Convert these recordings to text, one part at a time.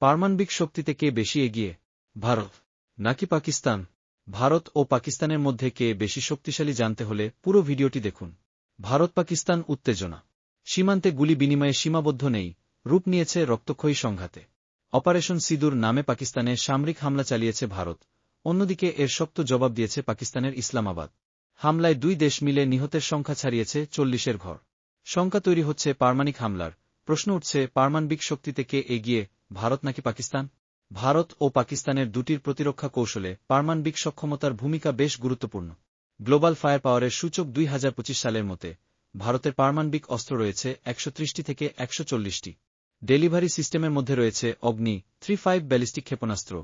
পারমাণবিক শক্তিতে কে বেশি এগিয়ে, ভারত, নাকি পাকিস্তান? ভারত ও পাকিস্তানের মধ্যে কে বেশি শক্তিশালী জানতে হলে পুরো ভিডিওটি দেখুন। ভারত পাকিস্তান উত্তেজনা। সীমান্তে গুলি বিনিময়ে সীমাবদ্ধ নেই, রূপ নিয়েছে রক্তক্ষয়ী সংঘাতে। অপারেশন সিদুর নামে পাকিস্তানে সামরিক হামলা চালিয়েছে ভারত, অন্যদিকে এর শক্ত জবাব দিয়েছে পাকিস্তানের ইসলামাবাদ। হামলায় দুই দেশ মিলে নিহতের সংখ্যা ছাড়িয়েছে চল্লিশের ঘর। শঙ্কা তৈরি হচ্ছে পারমাণিক হামলার প্রশ্ন উঠছে, পারমাণবিক শক্তিতে কে এগিয়ে ভারত নাকি পাকিস্তান? ভারত ও পাকিস্তানের দুটির প্রতিরক্ষা কৌশলে পারমাণবিক সক্ষমতার ভূমিকা বেশ গুরুত্বপূর্ণ। গ্লোবাল ফায়ার পাওয়ারের সূচক দুই হাজার পঁচিশ সালের মতে, ভারতের পারমাণবিক অস্ত্র রয়েছে একশো থেকে একশো চল্লিশটি। ডেলিভারি সিস্টেমের মধ্যে রয়েছে অগ্নি থ্রি ফাইভ ব্যালিস্টিক ক্ষেপণাস্ত্র,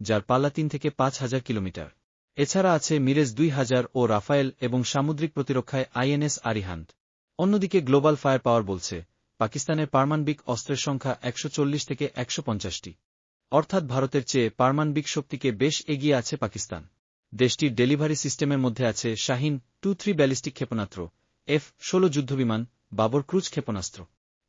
যার পাল্লা তিন থেকে পাঁচ হাজার কিলোমিটার। এছাড়া আছে মিরেজ দুই হাজার ও রাফায়েল এবং সামুদ্রিক প্রতিরক্ষায় আইএনএস আরিহান্ট অন্যদিকে গ্লোবাল ফায়ার পাওয়ার বলছে পাকিস্তানের পারমাণবিক অস্ত্রের সংখ্যা একশো চল্লিশ থেকে একশো অর্থাৎ ভারতের চেয়ে পারমাণবিক শক্তিকে বেশ এগিয়ে আছে পাকিস্তান। দেশটির ডেলিভারি সিস্টেমের মধ্যে আছে শাহিন টু থ্রি ব্যালিস্টিক ক্ষেপণাস্ত্র, এফ ষোলো যুদ্ধবিমান, বাবর ক্রুজ ক্ষেপণাস্ত্র।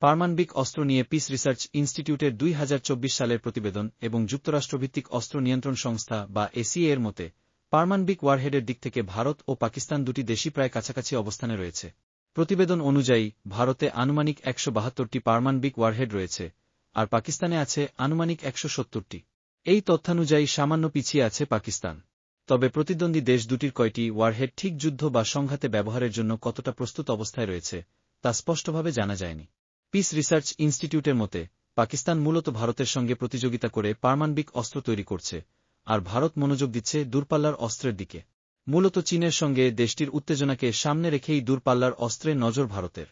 পারমাণবিক অস্ত্র নিয়ে পিস রিসার্চ ইনস্টিটিউটের দুই হাজার চব্বিশ সালের প্রতিবেদন এবং যুক্তরাষ্ট্রভিত্তিক অস্ত্র নিয়ন্ত্রণ সংস্থা বা এসিএ এর মতে, পারমাণবিক ওয়ারহেডের দিক থেকে ভারত ও পাকিস্তান দুটি দেশই প্রায় কাছাকাছি অবস্থানে রয়েছে। প্রতিবেদন অনুযায়ী, ভারতে আনুমানিক একশো বাহাত্তরটি পারমাণবিক ওয়ারহেড রয়েছে, আর পাকিস্তানে আছে আনুমানিক একশো সত্তরটি। এই তথ্যানুযায়ী সামান্য পিছিয়ে আছে পাকিস্তান। তবে প্রতিদ্বন্দ্বী দেশ দুটির কয়টি ওয়ারহেড ঠিক যুদ্ধ বা সংঘাতে ব্যবহারের জন্য কতটা প্রস্তুত অবস্থায় রয়েছে, তা স্পষ্টভাবে জানা যায়নি। পিস রিসার্চ ইনস্টিটিউটের মতে, পাকিস্তান মূলত ভারতের সঙ্গে প্রতিযোগিতা করে পারমাণবিক অস্ত্র তৈরি করছে, আর ভারত মনোযোগ দিচ্ছে দূরপাল্লার অস্ত্রের দিকে। মূলত চীনের সঙ্গে দেশটির উত্তেজনাকে সামনে রেখেই দূরপাল্লার অস্ত্রে নজর ভারতের।